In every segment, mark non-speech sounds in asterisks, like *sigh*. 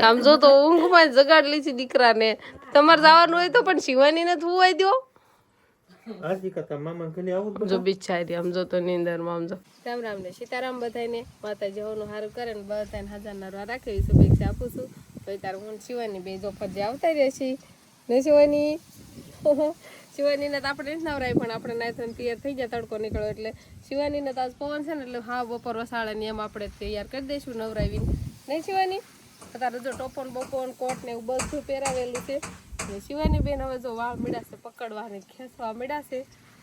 આમ જો તો ઊંઘમાં જગાડલી છે દીકરાને. તમારે જવાનું હોય તો પણ શિવાનીને જ હુવાઈ દો જ જો બિચારી આમ જો તો નીંદરમાં આમ જો. રામ રામ ને સીતારામ બધાને માતાજી હોનું સારું કરે ને બધાને હાજર નરવા રાખે શુભેચ્છા આપું છું. તો તાર હું શિવાની બે જો ફરજે આવતા રહે છે. ને શિવાની? *laughs* શિવાનીને તો આપણે નવરાય પણ આપણે નાયથન તૈયાર થઈ ગયા તડકો નીકળ્યો એટલે શિવાનીને તો આજ પવન છે ને એટલે હા બપોર વસાળે ને એમ આપણે તૈયાર કરી દઈશું નવરાવીને. નહીં શિવાની? તારે જો ટોપન બપોન કોટ ને એવું બધું પહેરાવેલું છે. શિવાની બેન હવે જો વાળ મીડાશે પકડવાની ખેંચવા મીડાશે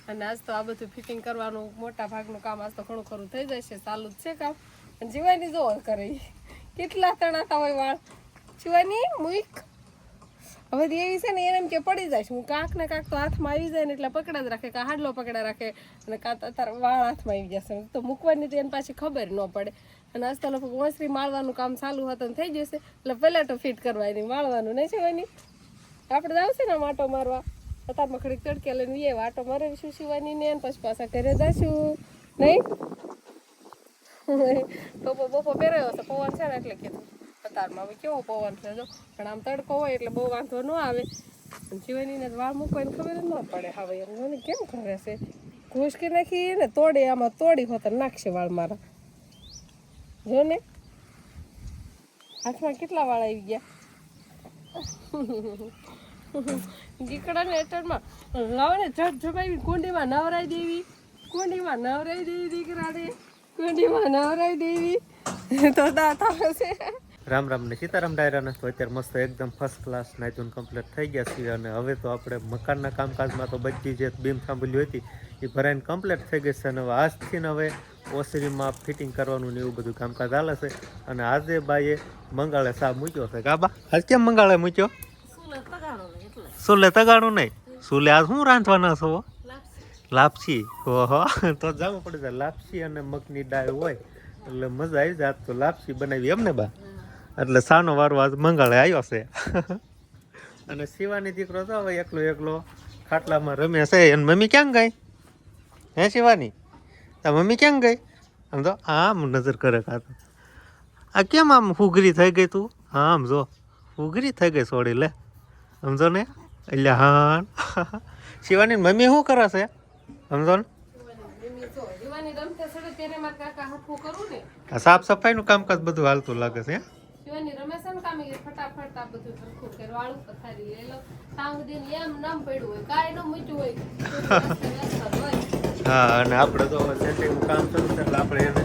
અને આજ તો આ બધું ફિટિંગ કરવાનું મોટા ભાગનું કામ આજ તો ઘણું ખરું થઈ જશે, ચાલુ જ છે કામ. અને શિવાની જો કરે કેટલા તણાતા હોય વાળ. શિવાની, મુઈક. હવે એવી છે ને એને એમ કે પડી જાય હું કાંક ને કાંક તો હાથમાં આવી જાય ને એટલે પકડા જ રાખે કાં હાડલો પકડા રાખે. અને કાં તો તારા વાળ હાથમાં આવી જશે તો મૂકવાની તો એને પાછી ખબર ન પડે. અને આજ તો ઓસરી માળવાનું કામ ચાલુ હતું થઈ જશે. એટલે પહેલાં તો ફિટ કરવાની માળવાનું નહીં છે વાની આપણે છે ને માટો મારવા. અત્યારમાં ખડીક તડકે લઈને એ આટો મારવીશું શિવાની ને પછી પાછા ઘરે જશું. નહીં? *laughs* ટોપો બોપો પહેરાયો છે, પવન છે ને એટલે કીધું. અત્યારમાં હવે કેવો પવન છે, જો. પણ આમ તડકો હોય એટલે બહુ વાંધો ન આવે. તો વાળ મૂકવાની ખબર ન પડે. હવે એમ કેમ કરે છે ઘૂસકી નાખી ને તોડી, આમાં તોડી હોત નાખશે વાળ મારા. જો હાથમાં કેટલા વાળ આવી ગયા? દીકરાને એટરમાં લાવે જટ જમાવી કુંડીમાં નવરાઈ દેવી. કુંડીમાં નવરાઈ દેવી દીકરાને. કુંડીમાં નવરાઈ દેવી. તો દાતા આવે રામ રામ ને સીતારામ ડાયરાને. તો અત્યારે મસ્ત એકદમ ફર્સ્ટ ક્લાસ નાઇટુન કમ્પ્લીટ થઈ ગયા છીએ અને હવે તો આપણે મકાનના કામકાજમાં તો બધી જે બીમ સાંભળી હતી, એ ભરાઈને કમ્પ્લીટ થઈ ગઈ છે અને હવે આજથી હવે ઓસરીમાં ફિટિંગ કરવાનું ને એવું બધું કામકાજ ચાલે છે. અને આજે બાઈએ મંગાળે સા મૂક્યો છે. કાબા આજ કેમ મંગાળે મૂક્યો? સુલે તગાડો નહીં. સુલે આજ શું રાંધવાના છો? લાપસી. ઓહો. તો જવું પડે છે. લાપસી અને મગની દાળ હોય. એટલે મજા આવી જાય. તો લાપસી બનાવી. એમ ને બા? એટલે સાનો વારો આજ મંગાળે આવ્યો છે. *laughs* અને શિવાની દીકરો તો હવે એકલો એકલો ખાટલામાં રમે છે. એને મમ્મી ક્યાં ગઈ? હે શિવાની? તા મમ્મી ક્યાં ગઈ? આમ તો આમ નજર કરે કાતો આ કેમ આમ હુગરી થઈ ગઈ તું? આમ જો. હુગરી થઈ ગઈ સોડી લે. સમજો ને. એટલે હા *laughs* શિવાની મમ્મી શું કરાશે સમજો ને. હરખું કરું ને સાફ કામકાજ બધું હાલતું લાગે છે, હે? ફટાફટ હા અને આપણે તો સેટિંગનું કામ થયું છે એટલે આપણે એને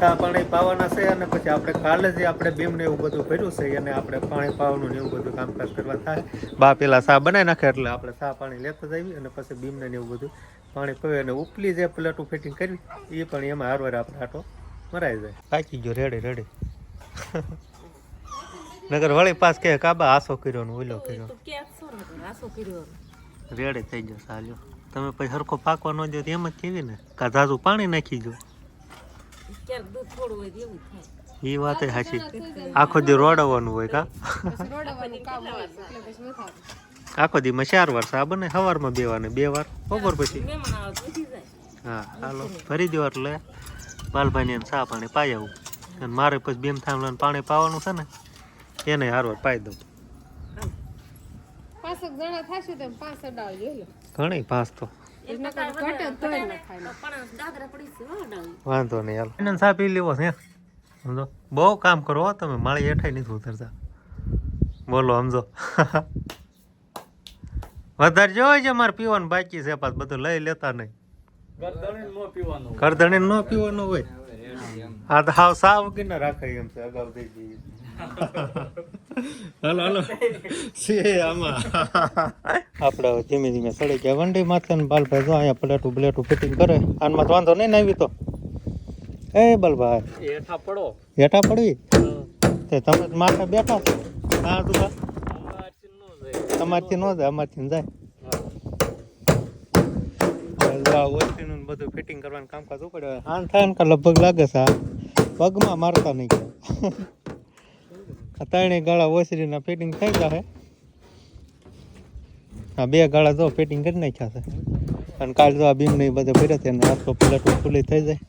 ચા પાણી પાવાના છે અને પછી આપણે કાલે જે આપણે બીમને એવું બધું ભર્યું છે એને આપણે પાણી પાવાનું ને એવું બધું કામકાજ કરવા થાય. બા પેલા ચા બનાવી નાખે એટલે આપણે ચા પાણી લેતા જઈએ અને પછી બીમને ને એવું બધું પાણી પીવે અને ઉપલી જે પ્લેટું ફિટિંગ કરવી એ પણ એમાં હારવાર આપણે આટો મરાઈ જાય. પાકી ગયો રેડે રેડે. નગર વળી પાસ કે કાબા આસો કર્યો. ને ઓલો કર્યો રેડે થઈ ગયો સાલ્યો તમે પછી સરખો પાકવા ન દો તો એમ જ કેવી ને કા ઝાઝું પાણી નાખી દો. એ વાત સાચી. આખો દી રોડવાનું હોય કા? આખો દી દીમાં ચાર વાર સા બને સવારમાં બે વાર ને બે વાર. બપોર પછી. હા હાલો. ભરી દો એટલે. બાલભાઈ ને સા પાણી પાઈ આવું. અને મારે પછી બેમ થાંભલાને પાણી પાવાનું છે ને એને હારવાર પાઈ દઉં. પાંચેક જણા થશે તો પાંચ અડાવજો લો. ઘણી ભાસ તો. વાંધો નહીં હાલ. એને ચા પી લેવો છે સમજો? બહુ કામ કરો હો તમે. માળી હેઠાઈ નથી ઉતરતા. બોલો સમજો. વધારે જોઈ છે મારે પીવાનું બાકી છે પાછ બધું લઈ લેતા નહીં. કરદણે ન પીવાનું. હોય? આ તો હાવ સાવ કે ના રાખે એમ છે અગાઉ *laughs* હાલો હાલો. *laughs* છે આમાં. આપણે ધીમે ધીમે સડી ગયા. વંડી માથે ને બાલભાઈ જો અહીંયા પ્લેટું પ્લેટું ફિટિંગ કરે. આનમાં તો વાંધો નહીં ને આવી તો. એ બલભાઈ. હેઠા પડો. હેઠા પડવી? તે તમે માથે બેઠા છો. હા તું તમારથી ન જાય. અમારથી જાય ઓછીનું બધું ફિટિંગ કરવાનું કામકાજ ઉપડે હાન થાય ને કે લગભગ લાગે છે પગમાં મારતા નહીં ત્રણે ગાળા ઓસરીના ફિટિંગ થઈ ગયા આ બે ગાળા તો ફિટિંગ કરી નાખ્યા છે. અને કાલ તો આ બીમ નહીં બધે પડ્યા અને આખો પ્લેટ ખુલ્લી થઈ જાય.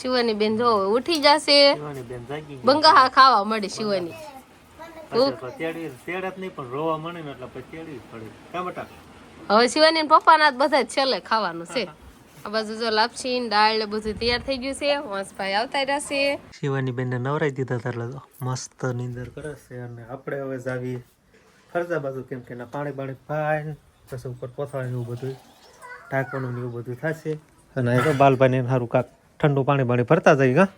શિવાની બેન જો ઉઠી જશે. બંગા ખાવા મળે શિવાની. તેડી તેડે નહીં પણ રોવા મળે ને એટલે પછી હવે શિવાની પપ્પાના જ બધા છેલ્લે ખાવાનું છે. આ બાજુ જો લાપસી દાળ બધું તૈયાર થઈ ગયું છે. વાંસભાઈ આવતા રહેશે શિવાની બેનને નવરાઈ દીધા એટલે તો મસ્ત નીંદર કરે છે અને આપણે હવે જાવી ફરજા બાજુ કેમ કે પાણી બાણી ફાય પછી ઉપર પોથાળે એવું બધું ઢાંકવાનું ને એવું બધું થશે. અને એ તો બાલભાઈને સારું કાક ઠંડુ પાણી બાણી ભરતા જાય હા?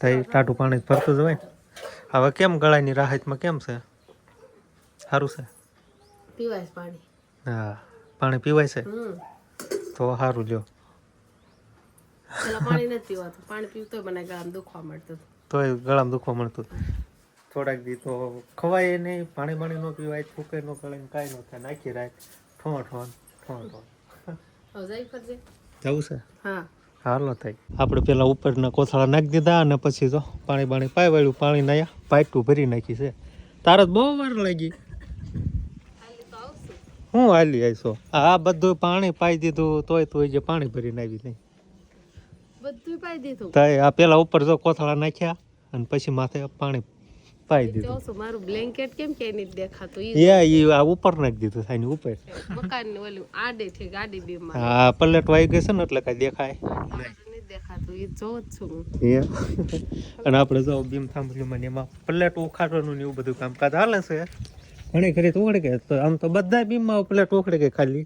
થઈ ટાટું પાણી જ ભરતું જ હોય ને. હવે કેમ ગળાની રાહતમાં કેમ છે? સારું છે? પીવાય પાણી. હા પાણી પીવાય છે? તો સારું લ્યો પાણી નથી પીવાતું પાણી પીવું મને ગામ દુખવા મળતું તોય ગળામાં દુખવા મળતું થોડાક દી તો ખવાય નહીં પાણી બાણી ન પીવાય થૂકે ન ગળે કાંઈ ન થાય નાખી રાખ. જવું છે? હા. હાલો થાય. આપણે પેલા ઉપરના કોથળા નાખી દીધા અને પછી તો પાણી બાણી પાય વાળ્યું પાણી નાયા પાઇટું ભરી નાખી છે. તારે જ બહુ વાર લાગી. હું હાલી આવીશો? આ બધું પાણી પાઈ દીધું તોય તું જે પાણી ભરીને આવી નહીં બધું પાઈ દીધું. આ પેલા ઉપર જો કોથળા નાખ્યા અને પછી માથે પાણી પાઈ દીધું. જો મારું બ્લેન્કેટ કેમ કે નહીં દેખાતું? ઈ ઈ આ ઉપર નાખી દીધું થાય ઉપર. મકાન ને ઓલું આડે થી ગાડી બીમાં. હા પલટ વાઈ ગઈ છે ને એટલે કઈ દેખાય. નહીં દેખાતું છું હું. અને આપણે જો બીમ સાંભળ્યું એમાં પલેટ ઉખાડવાનું ને એવું બધું કામકાજ હાલે છે. ઘણી ઘરે તો ઓળખે તો આમ તો બધા બીમમાં પલેટ ઉખડે કે ખાલી.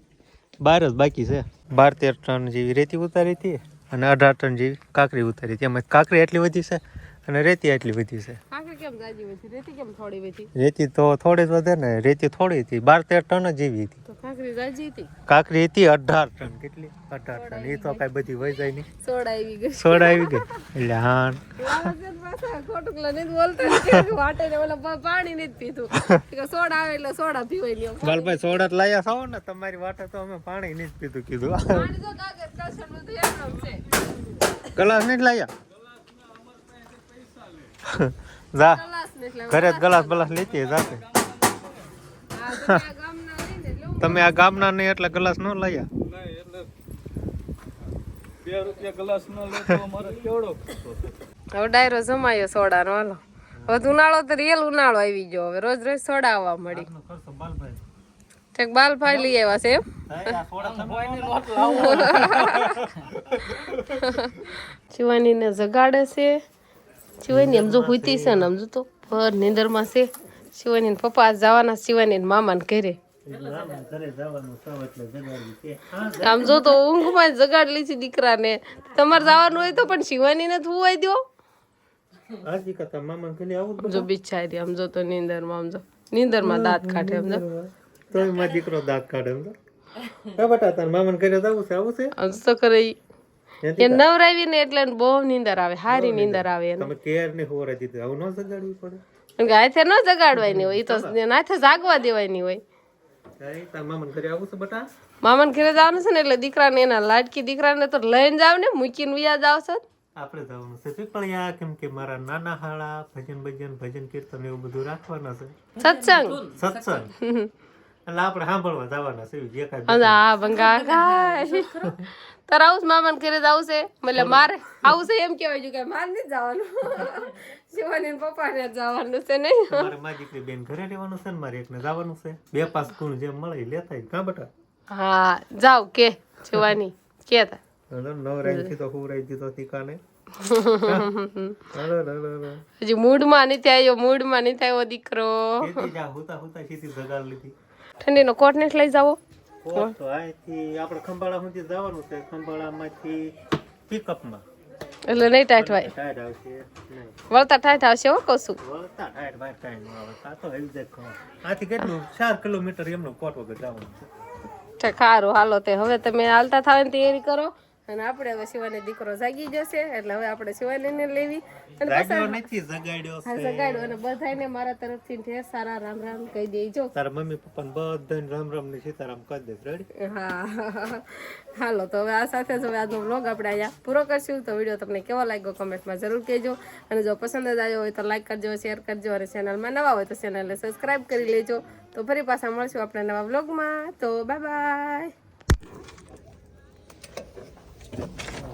બાર જ બાકી છે. બાર તેર ટન જેવી રેતી ઉતારી હતી અને અઢાર ટન જેવી કાકરી ઉતારી હતી. એમાં કાકરી એટલી વધી છે અને રેતી એટલી વધી છે. રેતી તો થોડી જ વધે ને રેતી થોડી હતી બાર તેર ટન જ એવી હતી. કાંકરી હતી? અઢાર ટન કેટલી? અઢાર ટન. એ તો કઈ બધી વહી જાય નહીં. સોડા આવી ગઈ. સોડા આવી ગઈ. એટલે હા ગ્લાસ નહીં લાયા? *laughs* જા. ઘરે ગલાસ બલાસ લેતી જાતે આ આ ગામના નહીં ને એટલે હું તમે આ ગામના નહીં એટલે ગ્લાસ ન લાયા? હવે ડાયરો જમાયો સોડા નો હાલો. હવે ઉનાળો તો રિયલ ઉનાળો આવી ગયો. હવે રોજ રોજ સોડા આવવા મળી. ઠેક બાલપાઈ લઈ આવ્યા છે એમ? *laughs* શિવાની ને જગાડે છે. શિવાની સમજો હુતી છે ને સમજો તો ભર નીંદરમાં છે. શિવાની પપ્પા આજ જવાના શિવાની મામાને મામા ને ઘરે. આમ જો તો ઊંઘમાં જગાડલી છે દીકરા દીકરાને. તમારે જવાનું હોય તો પણ શિવાની ને થવું દો જો બિચારી આમ જો તો નીંદરમાં આમ જો. નીંદરમાં દાંત કાઢે આમ જો. તો દીકરો દાંત કાઢે એમ તો બટા તાર મામાને ઘરે જવું છે આવું છે? આમ તો કરે એ નવરાવી ને એટલે બહુ નીંદર આવે હારી નીંદર આવે તમે કેર ને હોરા દીધું આવું ન જગાડવું પડે? કે આથે ન જગાડવાની હોય એ તો નાથે જાગવા દેવાની હોય. મામાન ઘરે જવાનું છે ને એટલે દીકરાને એના લાડકી દીકરાને તો લઈને જાવ ને મૂકીને વ્યાજ જાવ છો. આપણે જવાનું છે પીપળિયા કેમ કે મારા નાના હાળા ભજન ભજન ભજન કીર્તન એવું બધું રાખવાના છે. સત્સંગ. સત્સંગ. *laughs* એટલે આપણે સાંભળવા જવાના છે જે કાંઈ અને આ બંગા આવું મામાને ઘરે એટલે મારે આવું છે એમ કહેવાય છે કે મારે નથી જવાનું. શિવાની પપ્પાને જવાનું છે નહીં. મારે મારી બેન ઘરે રહેવાનું છે ને મારે એકને જવાનું છે. બે પાસ ગુણ જેમ મળે લેતા. બટા? હા જાવ કે શિવાની. કેતા નવરાઈ થી તો હુરાઈ દીધો તીકાને હલો, હલો, હલો. હજી મૂડમાં નથી આવ્યો મૂડમાં નથી આવ્યો દીકરો. હુતા હુતા સીધી જગાડ લીધી. ઠંડીનો કોટ ને લઈ જાવો તો અહીંથી આપણે ખંભાળા સુધી જવાનું છે. ખંભાળામાંથી પિકઅપમાં એટલે નહીં ટાઈટ નહીં. વળતા ટાઈટ આવશે હો કહું છું વળતા ટાયર બાય ટાયર નો આવે. આ તો હેવી જાય આથી કેટલું? ચાર કિલોમીટર એમનો કોટ વગર જવાનું છે. હાલો તે. હવે તમે હાલતા થાવ તૈયારી કરો. અને આપણે હવે શિવાની દીકરો જાગી જશે એટલે હવે આપણે શિવાનીને લેવી. અને નથી જગાડ્યો હા છે. જગાડ્યો. અને બધાને મારા તરફથી ઢેર સારા રામ રામ કહી દેજો તારા મમ્મી પપ્પાને બધાને રામ રામ ને સીતારામ કહી દે રેડી હા. હાલો તો હવે આ સાથે જ હવે આજનો વ્લોગ આપણે અહીંયા પૂરો કરશું. તો વીડિયો તમને કેવો લાગ્યો કમેન્ટમાં જરૂર કહેજો. અને જો પસંદ જ આવ્યો હોય તો લાઈક કરજો શેર કરજો અને ચેનલમાં નવા હોય તો ચેનલને સબસ્ક્રાઈબ કરી લેજો. તો ફરી પાછા મળશું આપણે નવા વ્લોગમાં તો બાય બાય Thank you.